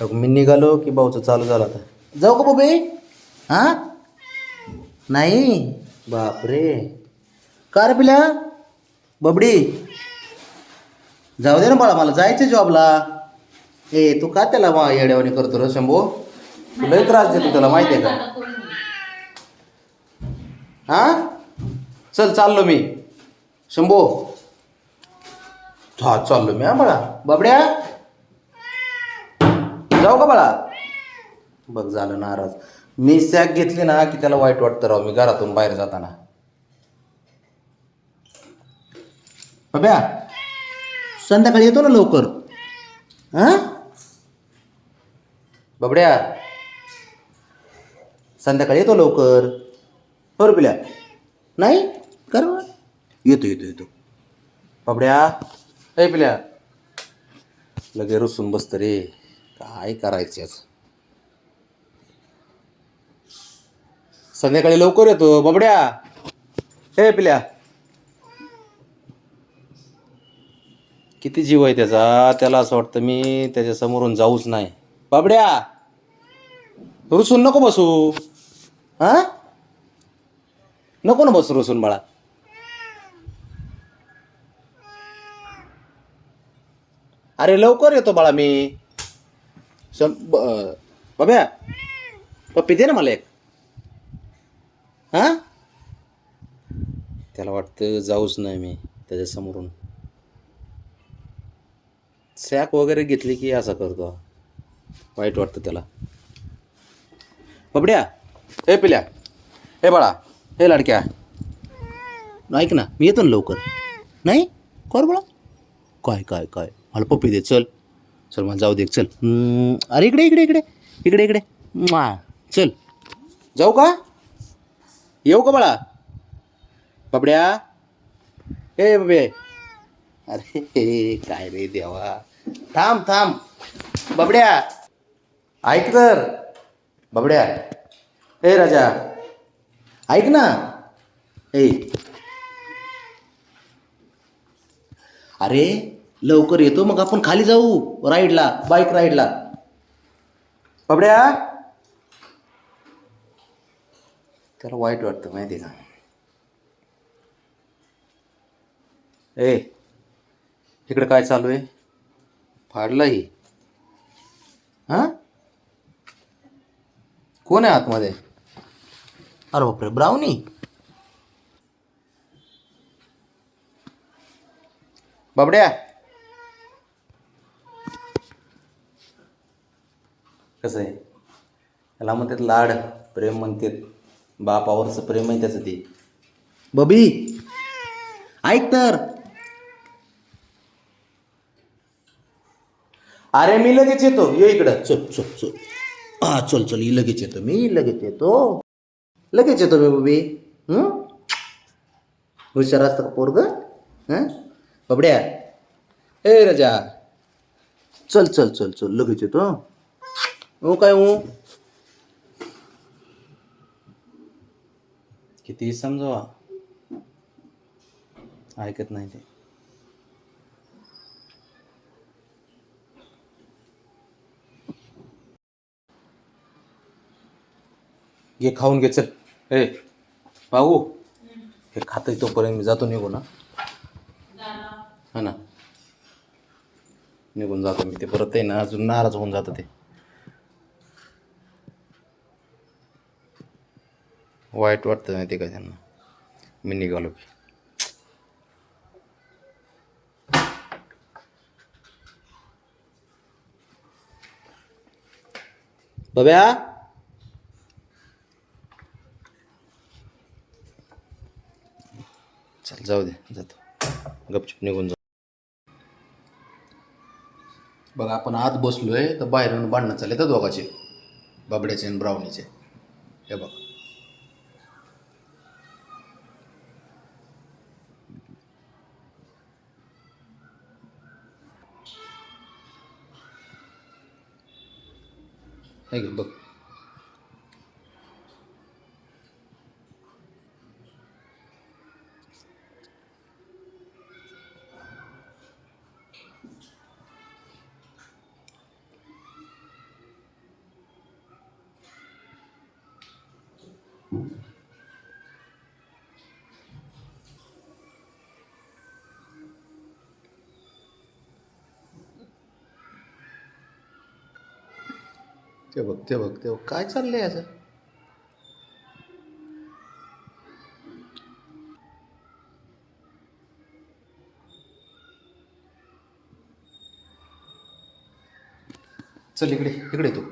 अगं मी निघालो की भाऊचं चालू झालं आता. जाऊ का बाबे हां? नाही? बापरे. का रे पिल्या बबडी. जाऊ दे ना बाळा मला जायचं जॉबला. ए तू का त्याला मा येड्यावानी करतो रे शंभू? लय त्रास देतो त्याला माहिती आहे का? हां? चल चाललो मी. शंभू. हा चाललो मी हा बाळा. बाबड्या? जाऊ का बाळा? बघ झालं नाराज. मी सॅक घेतली ना की त्याला वाईट वाटतं राव मी घरातून बाहेर जाताना. बब्या संध्याकाळी येतो ना लवकर. हां? बाबड्या संध्याकाळी येतो लवकर. हो पिल्या नाही? कर येतो येतो येतो. बाबड्या. ऐ पिल्या. लगे रुसून बसतं रे. काय करायचं संध्याकाळी लवकर येतो बाबड्या. हे पिल्या. किती जीव आहे त्याचा? त्याला असं वाटतं मी त्याच्या समोरून जाऊच नाही. बाबड्या रुसून नको बसू. हा? नको ना बसू रुसून बाळा. अरे लवकर येतो बाळा मी. शं बाब्या पप्पी दे ना मला एक हां त्याला वाटतं जाऊच नाही मी त्याच्यासमोरून सॅक वगैरे घेतली की असं करतो वाईट वाटतं त्याला बबड्या हे पिल्या हे बाळा हे लाडक्या ऐक ना मी येतो ना लवकर नाही कर बाळा काय काय काय मला पप्पी दे चल चल मला जाऊ दे चल. अरे इकडे इकडे इकडे. इकडे इकडे. मा चल. जाऊ का? येऊ का बाळा? बाबड्या. ए बाबे. अरे काय रे देवा. थांब थांब. बाबड्या. ऐक तर. बाबड्या. ए राजा. ऐक ना. ए. अरे लवकर येतो मग आपण खाली जाऊ. राईडला बाईक राईडला बबड्या. त्याला वाईट वाटतं माहिती का? ए इकडे काय चालू आहे? फाडलं ही. हां? कोण आहे आतमध्ये? अरे बापरे ब्राउनी. बाबड्या. कसं आहे? त्याला म्हणतात लाड प्रेम म्हणतात. बापावरचं प्रेम आहे त्याचं ते. बबी ऐक तर. अरे मी लगेच येतो. ये इकडं. चल चल चल. हा चल चल. ही लगेच येतो मी. लगेच येतो. लगेच येतो मी बबी. हुशार असतं का पोरग? हां? बबड्या. ए राजा. चल चल चल चल. लगेच येतो. હું हो काय हो? किती समजावा? ऐकत नाही ते. घे खाऊन घे चल. ए भाऊ हे खातं तोपर्यंत मी जातो निघून ना हा ना. निघून जातो मी ते. परत आहे ना अजून नाराज होऊन जातं ते. वाईट वाटतं माहिती का त्यांना? मी निघालो की. बब्या? चल जाऊ दे जातो. गपचूप निघून जाऊ. बघ आपण आत बसलोय तर बाहेरून भांडणं चालले तर दोघाचे. बाबड्याचे आणि ब्राउनीचे. हे बघ. hay kiểu bực Thank you. ते बघ ते बघ काय चाललंय याचं? चल इकडे इकडे तू.